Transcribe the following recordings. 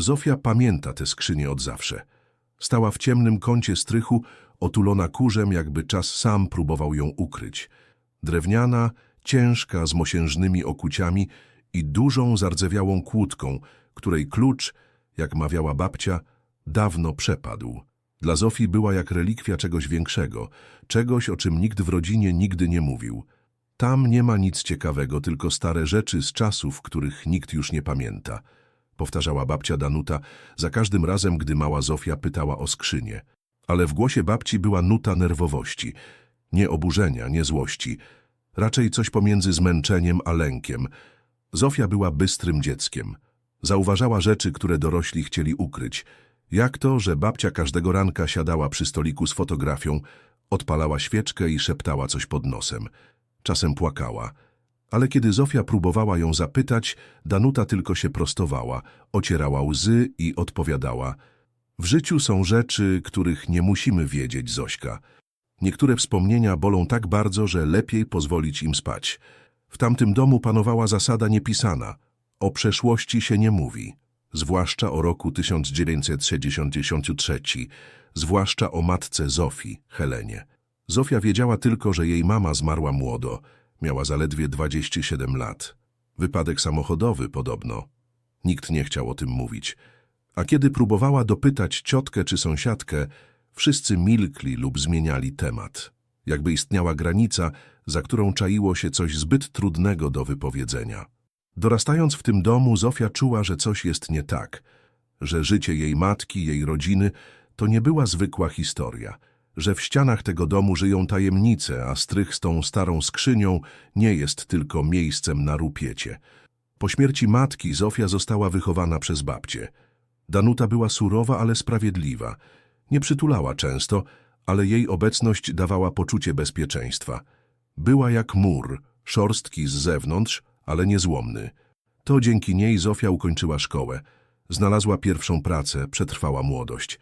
Zofia pamięta te skrzynie od zawsze. Stała w ciemnym kącie strychu, otulona kurzem, jakby czas sam próbował ją ukryć. Drewniana, ciężka, z mosiężnymi okuciami i dużą, zardzewiałą kłódką, której klucz, jak mawiała babcia, dawno przepadł. Dla Zofii była jak relikwia czegoś większego, czegoś, o czym nikt w rodzinie nigdy nie mówił. Tam nie ma nic ciekawego, tylko stare rzeczy z czasów, których nikt już nie pamięta. Powtarzała babcia Danuta za każdym razem, gdy mała Zofia pytała o skrzynię. Ale w głosie babci była nuta nerwowości. Nie oburzenia, nie złości. Raczej coś pomiędzy zmęczeniem a lękiem. Zofia była bystrym dzieckiem. Zauważała rzeczy, które dorośli chcieli ukryć. Jak to, że babcia każdego ranka siadała przy stoliku z fotografią, odpalała świeczkę i szeptała coś pod nosem. Czasem płakała. Ale kiedy Zofia próbowała ją zapytać, Danuta tylko się prostowała, ocierała łzy i odpowiadała W życiu są rzeczy, których nie musimy wiedzieć, Zośka. Niektóre wspomnienia bolą tak bardzo, że lepiej pozwolić im spać. W tamtym domu panowała zasada niepisana. O przeszłości się nie mówi. Zwłaszcza o roku 1963, zwłaszcza o matce Zofii, Helenie. Zofia wiedziała tylko, że jej mama zmarła młodo, miała zaledwie 27 lat. Wypadek samochodowy podobno. Nikt nie chciał o tym mówić. A kiedy próbowała dopytać ciotkę czy sąsiadkę, wszyscy milkli lub zmieniali temat. Jakby istniała granica, za którą czaiło się coś zbyt trudnego do wypowiedzenia. Dorastając w tym domu, Zofia czuła, że coś jest nie tak, że życie jej matki, jej rodziny to nie była zwykła historia, że w ścianach tego domu żyją tajemnice, a strych z tą starą skrzynią nie jest tylko miejscem na rupiecie. Po śmierci matki Zofia została wychowana przez babcię. Danuta była surowa, ale sprawiedliwa. Nie przytulała często, ale jej obecność dawała poczucie bezpieczeństwa. Była jak mur, szorstki z zewnątrz, ale niezłomny. To dzięki niej Zofia ukończyła szkołę. Znalazła pierwszą pracę, przetrwała młodość.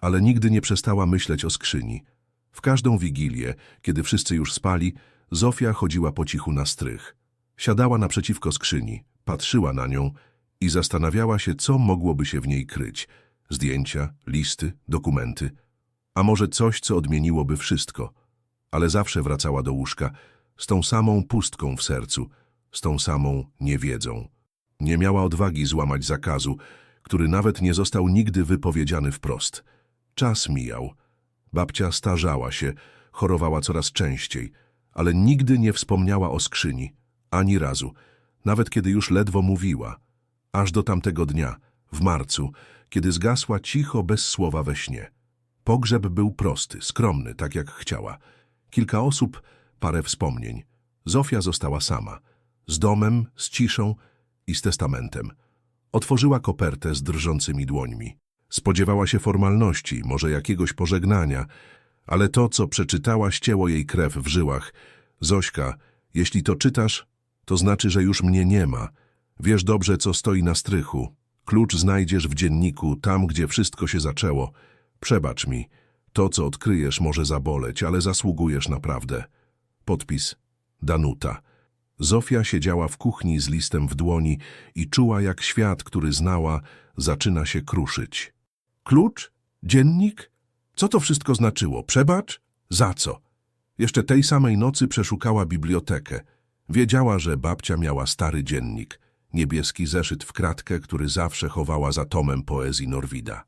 Ale nigdy nie przestała myśleć o skrzyni. W każdą wigilię, kiedy wszyscy już spali, Zofia chodziła po cichu na strych. Siadała naprzeciwko skrzyni, patrzyła na nią i zastanawiała się, co mogłoby się w niej kryć. Zdjęcia, listy, dokumenty. A może coś, co odmieniłoby wszystko. Ale zawsze wracała do łóżka z tą samą pustką w sercu, z tą samą niewiedzą. Nie miała odwagi złamać zakazu, który nawet nie został nigdy wypowiedziany wprost. Czas mijał. Babcia starzała się, chorowała coraz częściej, ale nigdy nie wspomniała o skrzyni, ani razu, nawet kiedy już ledwo mówiła. Aż do tamtego dnia, w marcu, kiedy zgasła cicho bez słowa we śnie. Pogrzeb był prosty, skromny, tak jak chciała. Kilka osób, parę wspomnień. Zofia została sama. Z domem, z ciszą i z testamentem. Otworzyła kopertę z drżącymi dłońmi. Spodziewała się formalności, może jakiegoś pożegnania, ale to, co przeczytała, ścięło jej krew w żyłach. Zośka, jeśli to czytasz, to znaczy, że już mnie nie ma. Wiesz dobrze, co stoi na strychu. Klucz znajdziesz w dzienniku, tam, gdzie wszystko się zaczęło. Przebacz mi. To, co odkryjesz, może zaboleć, ale zasługujesz naprawdę. Podpis Danuta. Zofia siedziała w kuchni z listem w dłoni i czuła, jak świat, który znała, zaczyna się kruszyć. Klucz? Dziennik? Co to wszystko znaczyło? Przebacz? Za co? Jeszcze tej samej nocy przeszukała bibliotekę. Wiedziała, że babcia miała stary dziennik, niebieski zeszyt w kratkę, który zawsze chowała za tomem poezji Norwida.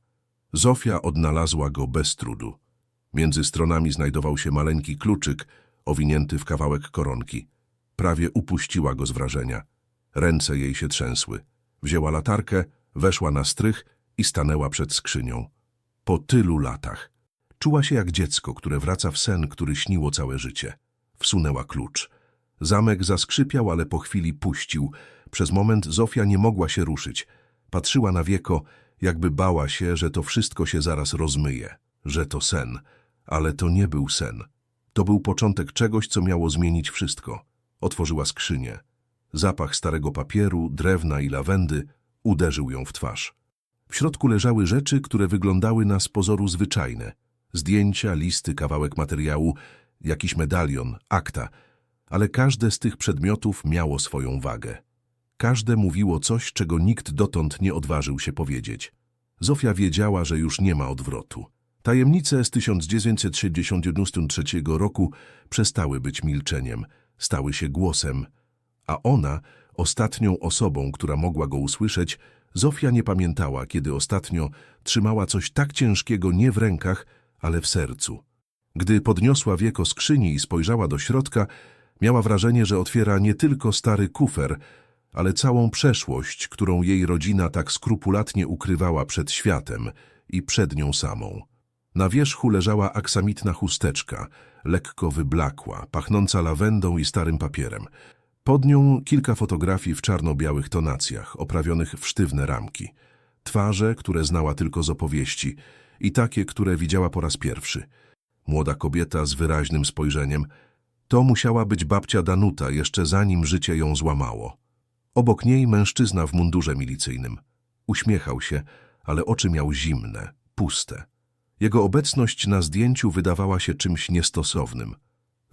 Zofia odnalazła go bez trudu. Między stronami znajdował się maleńki kluczyk, owinięty w kawałek koronki. Prawie upuściła go z wrażenia. Ręce jej się trzęsły. Wzięła latarkę, weszła na strych i stanęła przed skrzynią. Po tylu latach. Czuła się jak dziecko, które wraca w sen, który śniło całe życie. Wsunęła klucz. Zamek zaskrzypiał, ale po chwili puścił. Przez moment Zofia nie mogła się ruszyć. Patrzyła na wieko, jakby bała się, że to wszystko się zaraz rozmyje, że to sen. Ale to nie był sen. To był początek czegoś, co miało zmienić wszystko. Otworzyła skrzynię. Zapach starego papieru, drewna i lawendy uderzył ją w twarz. W środku leżały rzeczy, które wyglądały na z pozoru zwyczajne. Zdjęcia, listy, kawałek materiału, jakiś medalion, akta. Ale każde z tych przedmiotów miało swoją wagę. Każde mówiło coś, czego nikt dotąd nie odważył się powiedzieć. Zofia wiedziała, że już nie ma odwrotu. Tajemnice z 1963 roku przestały być milczeniem, stały się głosem, a ona, ostatnią osobą, która mogła go usłyszeć, Zofia nie pamiętała, kiedy ostatnio trzymała coś tak ciężkiego nie w rękach, ale w sercu. Gdy podniosła wieko skrzyni i spojrzała do środka, miała wrażenie, że otwiera nie tylko stary kufer, ale całą przeszłość, którą jej rodzina tak skrupulatnie ukrywała przed światem i przed nią samą. Na wierzchu leżała aksamitna chusteczka, lekko wyblakła, pachnąca lawendą i starym papierem. Pod nią kilka fotografii w czarno-białych tonacjach, oprawionych w sztywne ramki. Twarze, które znała tylko z opowieści i takie, które widziała po raz pierwszy. Młoda kobieta z wyraźnym spojrzeniem. To musiała być babcia Danuta, jeszcze zanim życie ją złamało. Obok niej mężczyzna w mundurze milicyjnym. Uśmiechał się, ale oczy miał zimne, puste. Jego obecność na zdjęciu wydawała się czymś niestosownym.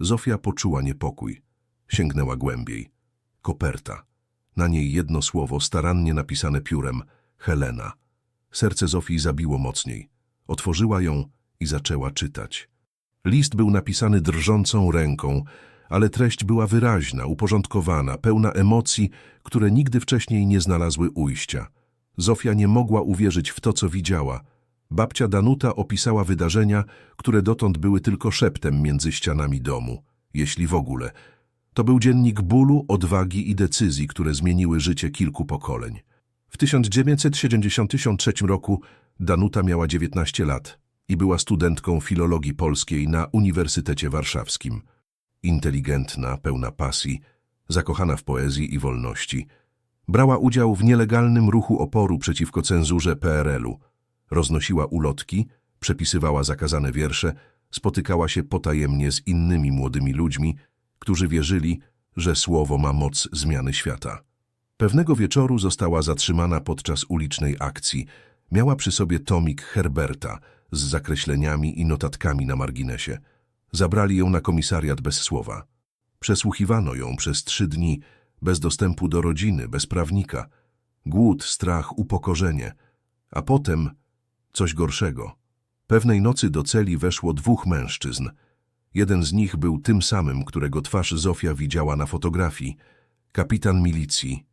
Zofia poczuła niepokój. Sięgnęła głębiej. Koperta. Na niej jedno słowo, starannie napisane piórem. Helena. Serce Zofii zabiło mocniej. Otworzyła ją i zaczęła czytać. List był napisany drżącą ręką, ale treść była wyraźna, uporządkowana, pełna emocji, które nigdy wcześniej nie znalazły ujścia. Zofia nie mogła uwierzyć w to, co widziała. Babcia Danuta opisała wydarzenia, które dotąd były tylko szeptem między ścianami domu, jeśli w ogóle. To był dziennik bólu, odwagi i decyzji, które zmieniły życie kilku pokoleń. W 1973 roku Danuta miała 19 lat i była studentką filologii polskiej na Uniwersytecie Warszawskim. Inteligentna, pełna pasji, zakochana w poezji i wolności. Brała udział w nielegalnym ruchu oporu przeciwko cenzurze PRL-u. Roznosiła ulotki, przepisywała zakazane wiersze, spotykała się potajemnie z innymi młodymi ludźmi, którzy wierzyli, że słowo ma moc zmiany świata. Pewnego wieczoru została zatrzymana podczas ulicznej akcji. Miała przy sobie tomik Herberta z zakreśleniami i notatkami na marginesie. Zabrali ją na komisariat bez słowa. Przesłuchiwano ją przez trzy dni, bez dostępu do rodziny, bez prawnika. Głód, strach, upokorzenie. A potem coś gorszego. Pewnej nocy do celi weszło dwóch mężczyzn. Jeden z nich był tym samym, którego twarz Zofia widziała na fotografii. Kapitan milicji,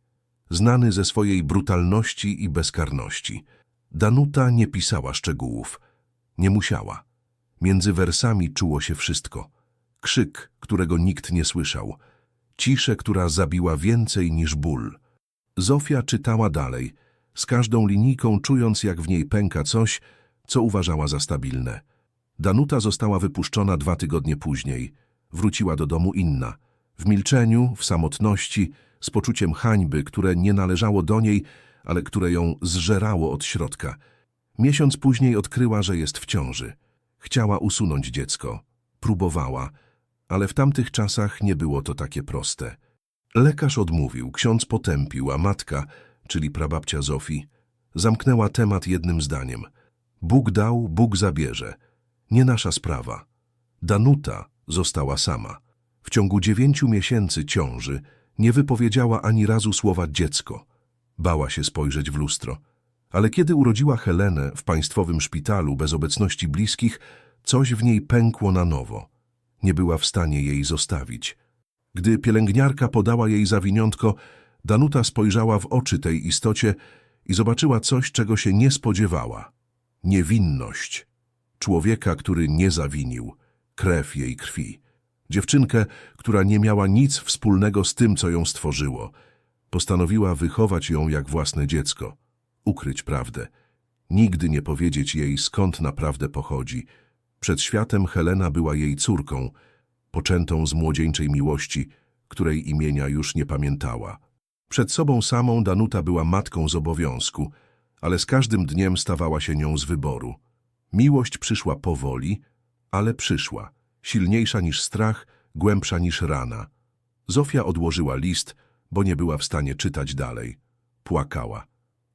znany ze swojej brutalności i bezkarności. Danuta nie pisała szczegółów. Nie musiała. Między wersami czuło się wszystko. Krzyk, którego nikt nie słyszał. Ciszę, która zabiła więcej niż ból. Zofia czytała dalej, z każdą linijką czując, jak w niej pęka coś, co uważała za stabilne. Danuta została wypuszczona dwa tygodnie później. Wróciła do domu inna. W milczeniu, w samotności, z poczuciem hańby, które nie należało do niej, ale które ją zżerało od środka. Miesiąc później odkryła, że jest w ciąży. Chciała usunąć dziecko. Próbowała, ale w tamtych czasach nie było to takie proste. Lekarz odmówił, ksiądz potępił, a matka, czyli prababcia Zofii, zamknęła temat jednym zdaniem. Bóg dał, Bóg zabierze. Nie nasza sprawa. Danuta została sama. W ciągu dziewięciu miesięcy ciąży nie wypowiedziała ani razu słowa dziecko. Bała się spojrzeć w lustro. Ale kiedy urodziła Helenę w państwowym szpitalu bez obecności bliskich, coś w niej pękło na nowo. Nie była w stanie jej zostawić. Gdy pielęgniarka podała jej zawiniątko, Danuta spojrzała w oczy tej istocie i zobaczyła coś, czego się nie spodziewała. Niewinność. Człowieka, który nie zawinił. Krew jej krwi. Dziewczynkę, która nie miała nic wspólnego z tym, co ją stworzyło. Postanowiła wychować ją jak własne dziecko. Ukryć prawdę. Nigdy nie powiedzieć jej, skąd naprawdę pochodzi. Przed światem Helena była jej córką, poczętą z młodzieńczej miłości, której imienia już nie pamiętała. Przed sobą samą Danuta była matką z obowiązku, ale z każdym dniem stawała się nią z wyboru. Miłość przyszła powoli, ale przyszła, silniejsza niż strach, głębsza niż rana. Zofia odłożyła list, bo nie była w stanie czytać dalej. Płakała,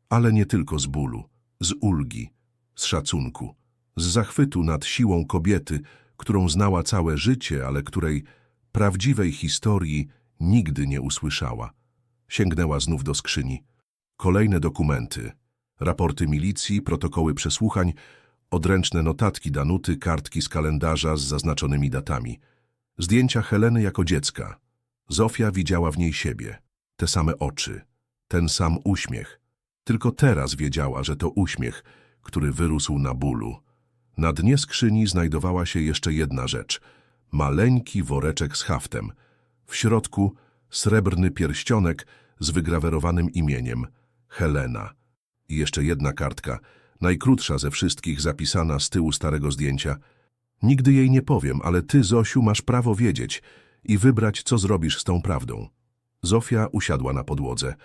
ale nie tylko z bólu, z ulgi, z szacunku, z zachwytu nad siłą kobiety, którą znała całe życie, ale której prawdziwej historii nigdy nie usłyszała. Sięgnęła znów do skrzyni. Kolejne dokumenty. Raporty milicji, protokoły przesłuchań, odręczne notatki Danuty, kartki z kalendarza z zaznaczonymi datami. Zdjęcia Heleny jako dziecka. Zofia widziała w niej siebie. Te same oczy. Ten sam uśmiech. Tylko teraz wiedziała, że to uśmiech, który wyrósł na bólu. Na dnie skrzyni znajdowała się jeszcze jedna rzecz. Maleńki woreczek z haftem. W środku srebrny pierścionek z wygrawerowanym imieniem Helena. I jeszcze jedna kartka, najkrótsza ze wszystkich, zapisana z tyłu starego zdjęcia. Nigdy jej nie powiem, ale ty, Zosiu, masz prawo wiedzieć i wybrać, co zrobisz z tą prawdą. Zofia usiadła na podłodze.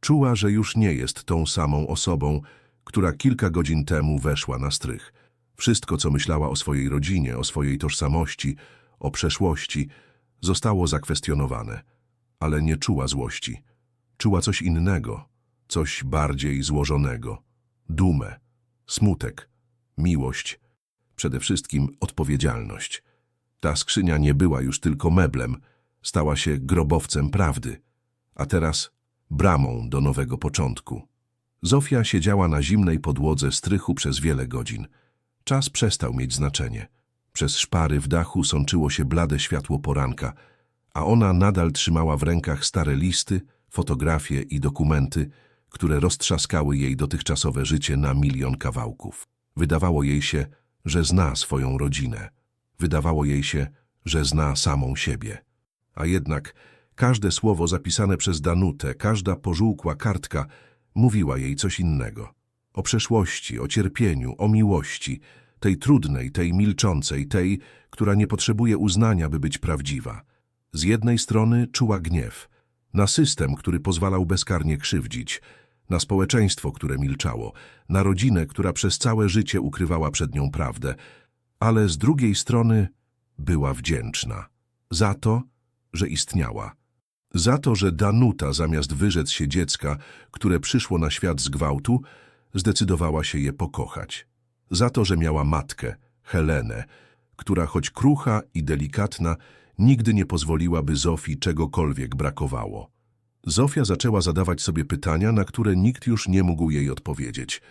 Czuła, że już nie jest tą samą osobą, która kilka godzin temu weszła na strych. Wszystko, co myślała o swojej rodzinie, o swojej tożsamości, o przeszłości, zostało zakwestionowane. Ale nie czuła złości. Czuła coś innego, coś bardziej złożonego. Dumę, smutek, miłość, przede wszystkim odpowiedzialność. Ta skrzynia nie była już tylko meblem, stała się grobowcem prawdy, a teraz bramą do nowego początku. Zofia siedziała na zimnej podłodze strychu przez wiele godzin. Czas przestał mieć znaczenie. Przez szpary w dachu sączyło się blade światło poranka, a ona nadal trzymała w rękach stare listy, fotografie i dokumenty, które roztrzaskały jej dotychczasowe życie na milion kawałków. Wydawało jej się, że zna swoją rodzinę. Wydawało jej się, że zna samą siebie. A jednak każde słowo zapisane przez Danutę, każda pożółkła kartka mówiła jej coś innego. O przeszłości, o cierpieniu, o miłości, tej trudnej, tej milczącej, tej, która nie potrzebuje uznania, by być prawdziwa. Z jednej strony czuła gniew na system, który pozwalał bezkarnie krzywdzić, na społeczeństwo, które milczało, na rodzinę, która przez całe życie ukrywała przed nią prawdę, ale z drugiej strony była wdzięczna za to, że istniała. Za to, że Danuta zamiast wyrzec się dziecka, które przyszło na świat z gwałtu, zdecydowała się je pokochać. Za to, że miała matkę, Helenę, która choć krucha i delikatna, nigdy nie pozwoliła, by Zofii czegokolwiek brakowało. Zofia zaczęła zadawać sobie pytania, na które nikt już nie mógł jej odpowiedzieć.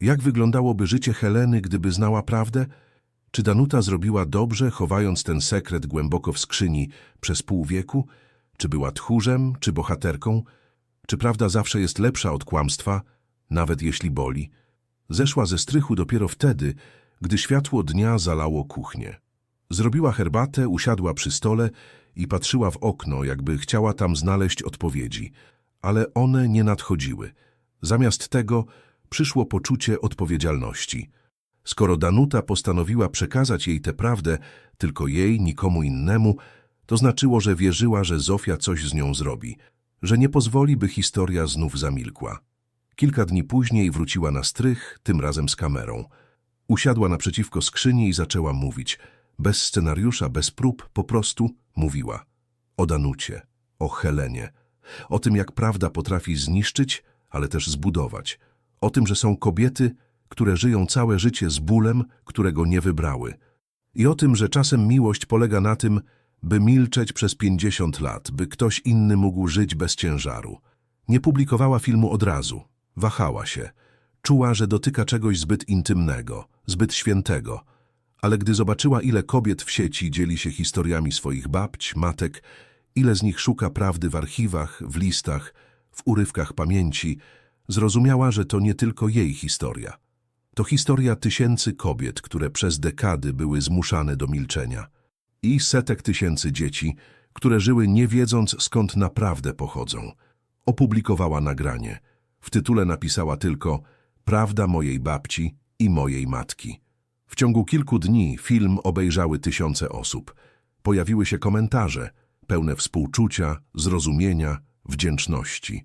Jak wyglądałoby życie Heleny, gdyby znała prawdę? Czy Danuta zrobiła dobrze, chowając ten sekret głęboko w skrzyni przez pół wieku? Czy była tchórzem, czy bohaterką? Czy prawda zawsze jest lepsza od kłamstwa, nawet jeśli boli? Zeszła ze strychu dopiero wtedy, gdy światło dnia zalało kuchnię. Zrobiła herbatę, usiadła przy stole i patrzyła w okno, jakby chciała tam znaleźć odpowiedzi, ale one nie nadchodziły. Zamiast tego przyszło poczucie odpowiedzialności. Skoro Danuta postanowiła przekazać jej tę prawdę, tylko jej, nikomu innemu, to znaczyło, że wierzyła, że Zofia coś z nią zrobi, że nie pozwoli, by historia znów zamilkła. Kilka dni później wróciła na strych, tym razem z kamerą. Usiadła naprzeciwko skrzyni i zaczęła mówić. Bez scenariusza, bez prób, po prostu mówiła. O Danucie, o Helenie, o tym, jak prawda potrafi zniszczyć, ale też zbudować. O tym, że są kobiety, które żyją całe życie z bólem, którego nie wybrały. I o tym, że czasem miłość polega na tym, by milczeć przez pięćdziesiąt lat, by ktoś inny mógł żyć bez ciężaru. Nie publikowała filmu od razu. Wahała się. Czuła, że dotyka czegoś zbyt intymnego, zbyt świętego. Ale gdy zobaczyła, ile kobiet w sieci dzieli się historiami swoich babć, matek, ile z nich szuka prawdy w archiwach, w listach, w urywkach pamięci, zrozumiała, że to nie tylko jej historia. To historia tysięcy kobiet, które przez dekady były zmuszane do milczenia. I setek tysięcy dzieci, które żyły nie wiedząc skąd naprawdę pochodzą. Opublikowała nagranie. W tytule napisała tylko Prawda mojej babci i mojej matki. W ciągu kilku dni film obejrzały tysiące osób. Pojawiły się komentarze, pełne współczucia, zrozumienia, wdzięczności.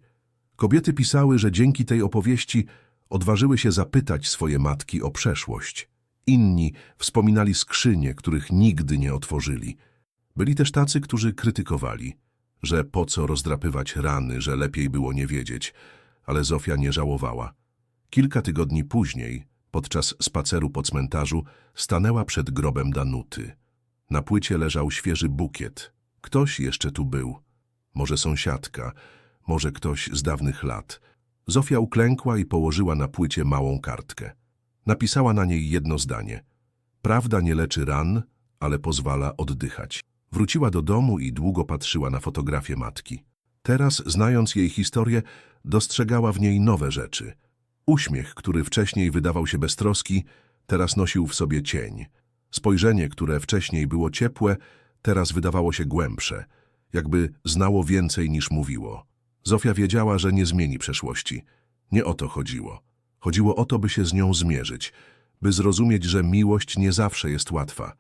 Kobiety pisały, że dzięki tej opowieści odważyły się zapytać swoje matki o przeszłość. Inni wspominali skrzynie, których nigdy nie otworzyli. Byli też tacy, którzy krytykowali, że po co rozdrapywać rany, że lepiej było nie wiedzieć, ale Zofia nie żałowała. Kilka tygodni później, podczas spaceru po cmentarzu, stanęła przed grobem Danuty. Na płycie leżał świeży bukiet. Ktoś jeszcze tu był. Może sąsiadka, może ktoś z dawnych lat. Zofia uklękła i położyła na płycie małą kartkę. Napisała na niej jedno zdanie. Prawda nie leczy ran, ale pozwala oddychać. Wróciła do domu i długo patrzyła na fotografię matki. Teraz, znając jej historię, dostrzegała w niej nowe rzeczy. Uśmiech, który wcześniej wydawał się beztroski, teraz nosił w sobie cień. Spojrzenie, które wcześniej było ciepłe, teraz wydawało się głębsze, jakby znało więcej niż mówiło. Zofia wiedziała, że nie zmieni przeszłości. Nie o to chodziło. Chodziło o to, by się z nią zmierzyć, by zrozumieć, że miłość nie zawsze jest łatwa,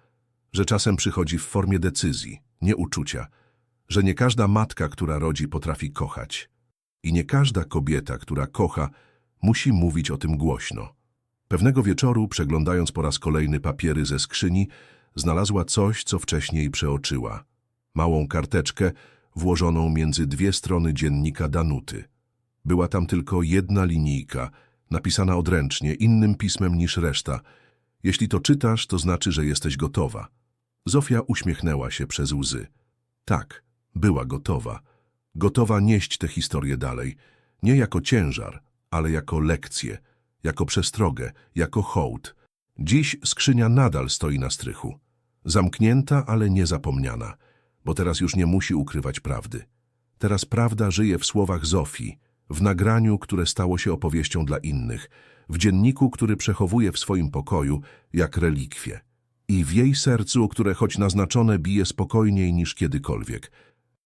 że czasem przychodzi w formie decyzji, nie uczucia, że nie każda matka, która rodzi, potrafi kochać. I nie każda kobieta, która kocha, musi mówić o tym głośno. Pewnego wieczoru, przeglądając po raz kolejny papiery ze skrzyni, znalazła coś, co wcześniej przeoczyła. Małą karteczkę włożoną między dwie strony dziennika Danuty. Była tam tylko jedna linijka, napisana odręcznie, innym pismem niż reszta. Jeśli to czytasz, to znaczy, że jesteś gotowa. Zofia uśmiechnęła się przez łzy. Tak, była gotowa. Gotowa nieść tę historię dalej. Nie jako ciężar, ale jako lekcję, jako przestrogę, jako hołd. Dziś skrzynia nadal stoi na strychu. Zamknięta, ale niezapomniana, bo teraz już nie musi ukrywać prawdy. Teraz prawda żyje w słowach Zofii, w nagraniu, które stało się opowieścią dla innych, w dzienniku, który przechowuje w swoim pokoju jak relikwie. I w jej sercu, które choć naznaczone bije spokojniej niż kiedykolwiek –